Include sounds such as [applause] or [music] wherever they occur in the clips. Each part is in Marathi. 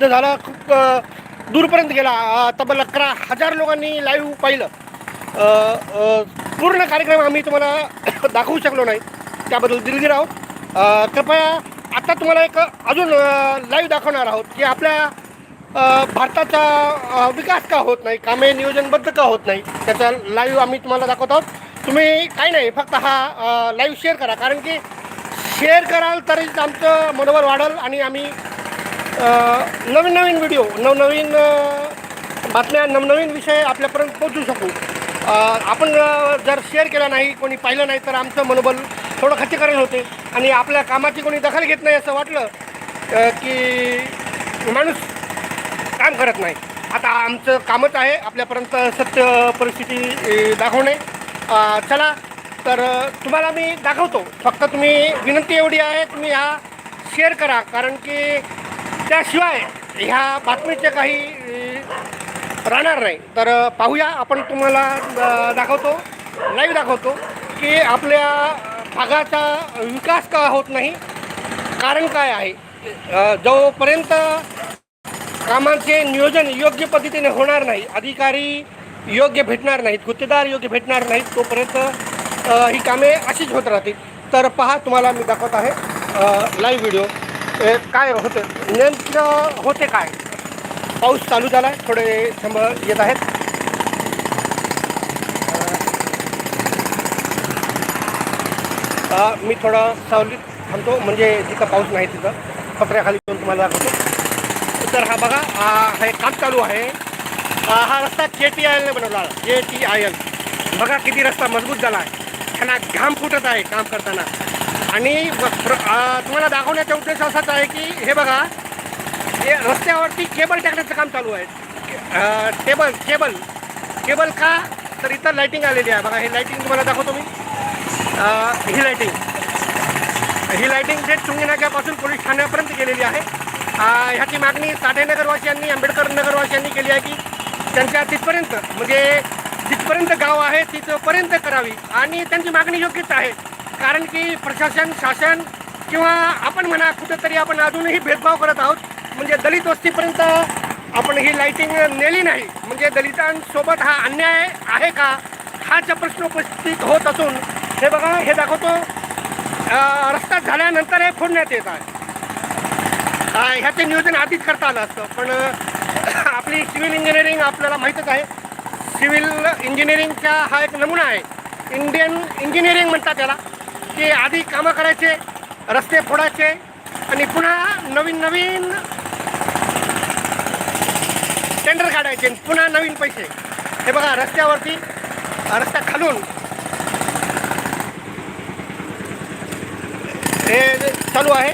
प्रसिद्ध झाला खूप दूरपर्यंत गेला. तब्बल अकरा हजार लोकांनी लाईव्ह पाहिलं. पूर्ण कार्यक्रम आम्ही तुम्हाला [coughs] दाखवू शकलो नाही. त्याबद्दल दिलगीर आहोत. कृपया आता तुम्हाला एक अजून लाईव्ह दाखवणार आहोत की आपल्या भारताचा विकास का होत नाही कामे नियोजनबद्ध का होत नाही त्याचा लाईव्ह आम्ही तुम्हाला दाखवत आहोत. तुम्ही काही नाही फक्त हा लाईव्ह शेअर करा. कारण की शेअर कराल तरीच आमचं मनोबल वाढेल आणि आम्ही नवीन नवीन व्हिडिओ नवनवीन बातम्या नवनवीन विषय आपल्यापर्यंत पोचू शकू. आपण जर शेअर केला नाही कोणी पाहिलं नाही तर आमचं मनोबल थोडं खच्चीकरण होते. आणि आपल्या कामाची कोणी दखल घेत नाही असं वाटलं की माणूस काम करत नाही. आता आमचं कामच आहे आपल्यापर्यंत सत्य परिस्थिती दाखवणे. चला तर तुम्हाला मी दाखवतो. फक्त तुम्ही विनंती एवढी आहे तुम्ही हा शेअर करा. कारण की त्याशिवाय ह्या बातमीचे काही राहणार नाही. तर पाहूया. आपण तुम्हाला दाखवतो लाईव्ह दाखवतो की आपल्या भागाचा विकास का होत नाही कारण काय आहे? जोपर्यंत कामांचे नियोजन योग्य पद्धतीने होणार नाही अधिकारी योग्य भेटणार नाहीत गुत्तेदार योग्य भेटणार नाहीत तोपर्यंत ही कामे अशीच होत राहतील. तर पहा तुम्हाला मी दाखवत आहे लाईव्ह व्हिडिओ ए, काय होते? नेमकं होते काय? पाऊस चालू झाला आहे थोडे थंब येत आहेत. मी थोडं सावलीत थांबतो म्हणजे जिथं पाऊस नाही तिथं. पत्र्याखाली येऊन तुम्हाला दाखवतो. तर हा बघा हा हे काम चालू आहे. हा हा रस्ता के टी आय एलने बनवला. के टी आय एल बघा किती रस्ता मजबूत झाला आहे त्यांना घाम फुटत आहे काम करताना. आणि तुम्हाला दाखवण्याचा उद्देश असाच आहे की हे बघा हे रस्त्यावरती केबल टाकण्याचं काम चालू आहे. Table cable. केबल का? तर इथं लाईटिंग आलेली आहे. बघा हे लाईटिंग तुम्हाला दाखवतो मी. ही लाईटिंग ही लाईटिंग थेट चुंगीनाक्यापासून पोलीस ठाण्यापर्यंत गेलेली आहे. ह्याची मागणी साठे नगरवासियांनी आंबेडकर नगरवासियांनी केली आहे की त्यांच्या तिथपर्यंत म्हणजे जिथपर्यंत गाव आहे तिथपर्यंत करावी. आणि त्यांची मागणी योग्यच आहे. कारण की प्रशासन शासन किंवा आपण म्हणा कुठेतरी आपण अजूनही भेदभाव करत आहोत. म्हणजे दलित वस्तीपर्यंत आपण ही लाईटिंग नेली नाही. म्हणजे दलितांसोबत हा अन्याय आहे का? हाच प्रश्न उपस्थित होत असून हे बघा हे दाखवतो. रस्ता झाल्यानंतर हे फोडण्यात येत आहे. ह्याचे नियोजन आधीच करता आलं असतं. पण आपली सिव्हिल इंजिनिअरिंग आपल्याला माहीतच आहे. सिव्हिल इंजिनिअरिंगचा हा एक नमुना आहे. इंडियन इंजिनिअरिंग म्हणतात त्याला ते आधी कामं करायचे रस्ते फोडायचे आणि पुन्हा नवीन नवीन टेंडर काढायचे आणि पुन्हा नवीन पैसे. हे बघा रस्त्यावरती रस्ता खालून. हे चालू आहे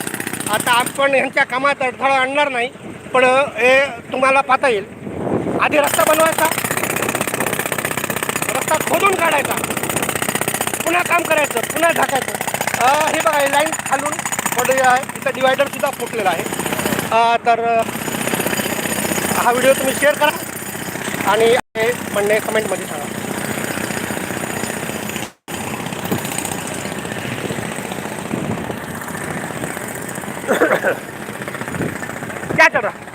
आता आपण ह्यांच्या कामात अडथळा आणणार नाही पण हे तुम्हाला पाहता येईल. आधी रस्ता बनवायचा रस्ता खोदून काढायचा. पुन्हा काम करायचं पुन्हा झाकायचं. हे बघा हे लाईन खालून पडलेली आहे. इथं डिवायडरसुद्धा फुटलेला आहे. तर हा व्हिडिओ तुम्ही शेअर करा आणि हे म्हणणे कमेंटमध्ये सांगा. [coughs] क्या चल रहा?